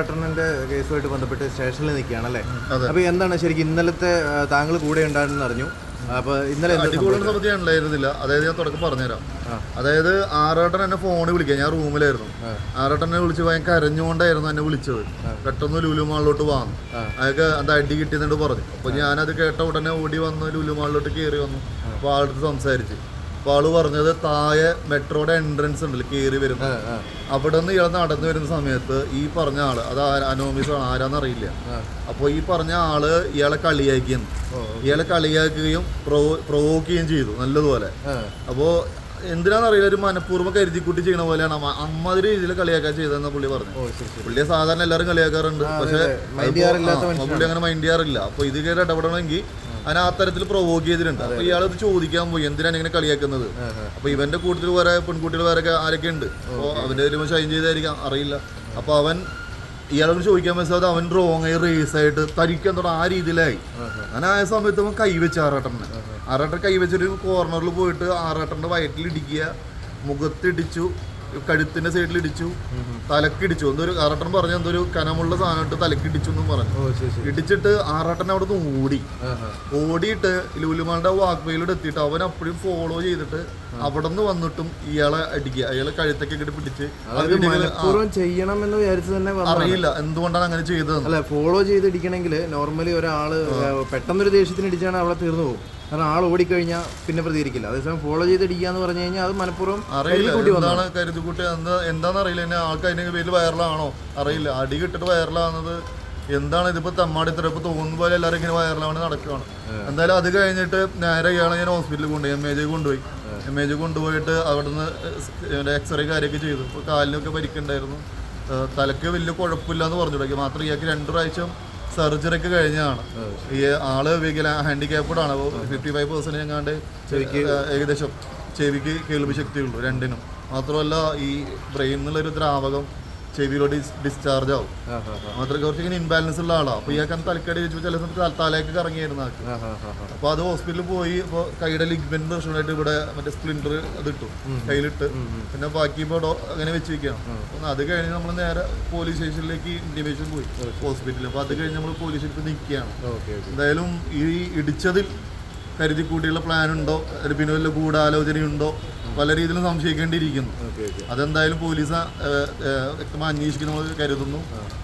ആറാട്ടണ്ണന്റെ കേസുമായിട്ട് ബന്ധപ്പെട്ട് സ്റ്റേഷനിൽ നിൽക്കുകയാണ് അല്ലേ? അപ്പൊ എന്താണ് ശരിക്കും ഇന്നലത്തെ താങ്കൾ കൂടെ ഉണ്ടായിരുന്നു അറിഞ്ഞു. അപ്പൊ ഇന്നലെ അടികൂടുന്ന ഉണ്ടായിരുന്നില്ല. അതായത് ഞാൻ തുടക്കം പറഞ്ഞുതരാം. അതായത് ആറാട്ടൻ എന്നെ ഫോണിൽ വിളിക്കുക ഞാൻ റൂമിലായിരുന്നു. ആറാട്ടൻ എന്നെ വിളിച്ച് ഭയങ്കര കരഞ്ഞുകൊണ്ടായിരുന്നു എന്നെ വിളിച്ചത്. പെട്ടെന്ന് ലുലുമാളിലോട്ട് വാങ്ങും. അയാൾക്ക് എന്താ അടി കിട്ടിയെന്നുണ്ട് പറഞ്ഞു. അപ്പൊ ഞാനത് കേട്ട ഉടനെ ഓടി വന്ന് ലുലുമാളിലോട്ട് കയറി വന്നു. അപ്പൊ ആളുടെ സംസാരിച്ച്. അപ്പൊ ആൾ പറഞ്ഞത് താഴെ മെട്രോയുടെ എൻട്രൻസ് ഉണ്ടല്ലോ കയറി വരുന്നത് അവിടെ നിന്ന് ഇയാൾ നടന്നു വരുന്ന സമയത്ത് ഈ പറഞ്ഞ ആൾ അത് അനോമിസ് ആണ് ആരാന്നറിയില്ല അപ്പൊ അപ്പോൾ ഈ പറഞ്ഞ ആൾ ഇയാളെ കളിയാക്കിയെന്ന്. ഇയാളെ കളിയാക്കുകയും പ്രൊവോക്ക് ചെയ്യുകയും ചെയ്തു നല്ലതുപോലെ. അപ്പോ അപ്പോൾ എന്തിനാണെന്നറിയില്ല ഒരു മനഃപൂർവം കരുതിക്കുട്ടി ചെയ്യണ പോലെയാണ്. അമ്മ അമ്മാതിരി രീതിയിൽ കളിയാക്കാൻ ചെയ്തതെന്ന് പുള്ളി പറഞ്ഞു. പുള്ളിയെ സാധാരണ എല്ലാവരും കളിയാക്കാറുണ്ട്. പക്ഷെ പുള്ളി അങ്ങനെ മൈൻഡ് ചെയ്യാറില്ല. അപ്പൊ ഇത് കയറി ഇടപെടണമെങ്കിൽ അതിനെ ആ തരത്തിൽ പ്രൊവോക്ക് ചെയ്തിട്ടുണ്ട്. അപ്പൊ ഇയാൾ ഇത് ചോദിക്കാൻ പോയി എന്തിനാണ് ഇങ്ങനെ കളിയാക്കുന്നത്. അപ്പോൾ ഇവന്റെ കൂട്ടത്തിൽ വേറെ പെൺകുട്ടികൾ വേറെ ആരൊക്കെ ഉണ്ട്? അപ്പോൾ അവന്റെ ഒരു ഷൈൻ ചെയ്തായിരിക്കാം അറിയില്ല. അപ്പൊ അവൻ ഇയാളോട് ചോദിക്കാൻ മനസ്സിലായത് അവൻ റോങ് ആയി റേസ് ആയിട്ട് തരിക്കാൻ തുടങ്ങി. ആ രീതിയിലായി. അങ്ങനെ ആയ സമയത്ത് അവൻ കൈവച്ച് ആറാട്ടനെ ആറാട്ടൻ കൈവച്ചൊരു കോർണറിൽ പോയിട്ട് ആറാട്ടന്റെ വയറ്റിൽ ഇടിക്കുക മുഖത്തിടിച്ചു കഴുത്തിന്റെ സൈഡിൽ ഇടിച്ചു തലക്കിടിച്ചു എന്തൊരു ആറാട്ടൻ പറഞ്ഞു എന്തൊരു കനമുള്ള സാധനം ഇട്ട് തലക്കിടിച്ചു എന്നും പറഞ്ഞു. ഇടിച്ചിട്ട് ആറാട്ടൻ അവിടെ നിന്ന് ഓടി. ഓടിയിട്ട് ലുലുമാളുടെ വാക്വേയിലൂടെ എത്തിയിട്ട് അവൻ അപ്പോഴും ഫോളോ ചെയ്തിട്ട് അവിടെ നിന്ന് വന്നിട്ടും ഇയാളെ അടിക്കുക അയാളെ കഴുത്തൊക്കെ ഇങ്ങോട്ട് പിടിച്ച് ചെയ്യണം എന്ന് വിചാരിച്ചു തന്നെ. അറിയില്ല എന്തുകൊണ്ടാണ് അങ്ങനെ ചെയ്തത് അല്ല ഫോളോ ചെയ്ത് ഇടിക്കണമെങ്കിൽ നോർമലി ഒരാൾ പെട്ടെന്നൊരു ദേഷ്യത്തിന് ഇടിച്ചാണ് അവിടെ തീർന്നു പോകും. കാരണം ആൾ ഓടിക്കഴിഞ്ഞാൽ പിന്നെ പ്രതികരിക്കില്ല. അതേസമയം ഫോളോ ചെയ്ത് ഇടിക്കുക എന്ന് പറഞ്ഞു കഴിഞ്ഞാൽ അത് മനഃപൂർവം അറിയില്ല കൂട്ടി എന്താണ് കരുതുകൂട്ടി എന്താ എന്താണെന്ന് അറിയില്ല. എന്നെ ആൾക്ക് അതിന്റെ പേരിൽ വൈറലാണോ അറിയില്ല. അടി കിട്ടിട്ട് വൈറലാകുന്നത് എന്താണ് ഇതിപ്പോ തമ്മാടി ഇത്ര ഇപ്പൊ തോന്നുന്ന പോലെ എല്ലാവരും ഇങ്ങനെ വയറിലാണ് നടക്കുകയാണ്. എന്തായാലും അത് കഴിഞ്ഞിട്ട് നേരെ ഇയാളെ ഞാൻ ഹോസ്പിറ്റലിൽ കൊണ്ടുപോയി എം എ ജി കൊണ്ടുപോയി. എം എ ജി കൊണ്ടുപോയിട്ട് അവിടുന്ന് എക്സ്റേ കാര്യമൊക്കെ ചെയ്തു. ഇപ്പോൾ കാലിനൊക്കെ പരിക്കുണ്ടായിരുന്നു. തലക്ക് വലിയ കുഴപ്പമില്ല എന്ന് പറഞ്ഞു തുടങ്ങി മാത്രം ഇയാൾക്ക് രണ്ടു പ്രാവശ്യം സർജറി ഒക്കെ കഴിഞ്ഞതാണ്. ഈ ആൾ വികല ഹാൻഡിക്യാപ്ഡ് ആണ്. അപ്പോൾ ഫിഫ്റ്റി ഫൈവ് പെർസെന്റ് എങ്ങാണ്ട് ചെവിക്ക്. ഏകദേശം ചെവിക്ക് കേൾവി ശക്തിയുള്ളൂ രണ്ടിനും. മാത്രമല്ല ഈ ബ്രെയിൻ എന്നുള്ളൊരു ദ്രാവകം ചെവിയിലോട്ട് ഡിസ്ചാർജ് ആവും. മാത്രമല്ല കുറച്ച് ഇങ്ങനെ ഇൻബാലൻസ് ഉള്ള ആളാണ് അപ്പൊ ഇയാൾക്ക് തലക്കടി വെച്ച് ചില സമയത്ത് തലത്താലേക്ക് കറങ്ങിയായിരുന്നു ആൾക്ക്. അപ്പൊ അത് ഹോസ്പിറ്റലിൽ പോയി ഇപ്പൊ കൈയുടെ ലിഗ്മെന്റ് പ്രശ്നമായിട്ട് ഇവിടെ മറ്റേ സ്പ്ലിൻഡർ അത് ഇട്ടു. കയ്യിലിട്ട്. പിന്നെ ബാക്കി ഇപ്പൊ അങ്ങനെ വെച്ച് വെക്കണം. അത് കഴിഞ്ഞ് നമ്മൾ നേരെ പോലീസ് സ്റ്റേഷനിലേക്ക് ഇന്റിമേഷൻ പോയി. ഹോസ്പിറ്റലിൽ അപ്പൊ അത് കഴിഞ്ഞ് നമ്മൾ പോലീസ് സ്റ്റേഷനിൽ നിൽക്കുകയാണ്. എന്തായാലും ഈ ഇടിച്ചതിൽ കരുതി കൂട്ടിയുള്ള പ്ലാൻ ഉണ്ടോ അതിൽ പിന്നെ വല്ല ഗൂഢാലോചനയുണ്ടോ? പല രീതിയിലും സംശയിക്കേണ്ടിയിരിക്കുന്നു. അതെന്തായാലും പോലീസ് വ്യക്തമായി അന്വേഷിക്കുന്ന കരുതുന്നു.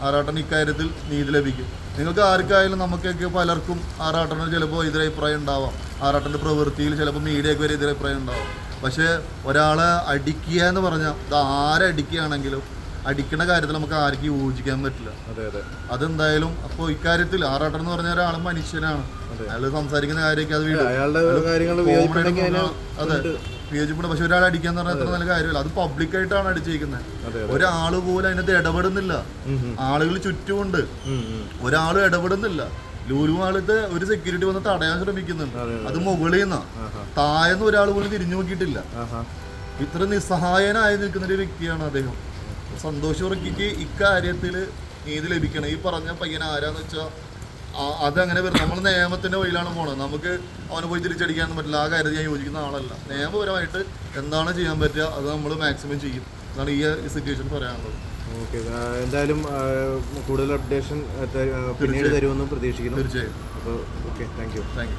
ആറാട്ടൻ ഇക്കാര്യത്തിൽ നീതി ലഭിക്കും. നിങ്ങൾക്ക് ആർക്കായാലും നമുക്കൊക്കെ പലർക്കും ആറാട്ടന് ചിലപ്പോൾ എതിരഭിപ്രായം ഉണ്ടാവാം. ആറാട്ടന്റെ പ്രവൃത്തിയിൽ ചിലപ്പോൾ മീഡിയക്ക് വരെ എതിരഭിപ്രായം ഉണ്ടാവാം. പക്ഷേ ഒരാളെ അടിക്കുക എന്ന് പറഞ്ഞാൽ ഇത് ആരടിക്കുകയാണെങ്കിലും അടിക്കുന്ന കാര്യത്തിൽ നമുക്ക് ആർക്കും യോജിക്കാൻ പറ്റില്ല. അതെ അതെ. അതെന്തായാലും അപ്പൊ ഇക്കാര്യത്തിൽ ആറാട്ടൻ എന്ന് പറഞ്ഞ ഒരാൾ മനുഷ്യനാണ്. അയാൾ സംസാരിക്കുന്ന കാര്യമൊക്കെ അത് അതെ. വിയോജിപ്പുണ്ട്. പക്ഷെ ഒരാൾ അടിക്കാന്ന് പറഞ്ഞാൽ അത്ര നല്ല കാര്യമല്ല. അത് പബ്ലിക്കായിട്ടാണ് അടിച്ചിരിക്കുന്നത് അതെ ഒരാൾ പോലും അതിനകത്ത് ഇടപെടുന്നില്ല. ആളുകൾ ചുറ്റുമുണ്ട്. ഒരാളും ഇടപെടുന്നില്ല. ലൂലുമാളത്ത് ഒരു സെക്യൂരിറ്റി വന്ന് തടയാൻ ശ്രമിക്കുന്നുണ്ട്. അത് മുകളിൽ നിന്നാ. താഴെന്ന് ഒരാൾ പോലും തിരിഞ്ഞു നോക്കിയിട്ടില്ല. ഇത്ര നിസ്സഹായനായി നിൽക്കുന്ന ഒരു വ്യക്തിയാണ് അദ്ദേഹം. സന്തോഷ് ഉറക്കിക്ക് ഇക്കാര്യത്തിൽ നീതി ലഭിക്കണം. ഈ പറഞ്ഞ പയ്യൻ ആരാന്ന് വെച്ചാൽ അതങ്ങനെ വരും. നമ്മൾ നിയമത്തിന്റെ വഴിയിലാണ് പോണത്. നമുക്ക് അവനെ പോയി തിരിച്ചടിക്കാനൊന്നും പറ്റില്ല. ആ കാര്യത്തിൽ ഞാൻ യോജിക്കുന്ന ആളല്ല. നിയമപരമായിട്ട് എന്താണ് ചെയ്യാൻ പറ്റുക അത് നമ്മൾ മാക്സിമം ചെയ്യും. അതാണ് ഈ സിറ്റുവേഷൻ പറയാനുള്ളത്. ഓക്കെ. എന്തായാലും കൂടുതൽ അപ്ഡേഷൻ പിന്നീട് തരുമെന്ന് പ്രതീക്ഷിക്കുന്നു. തീർച്ചയായും. അപ്പോൾ okay. Thank you thank you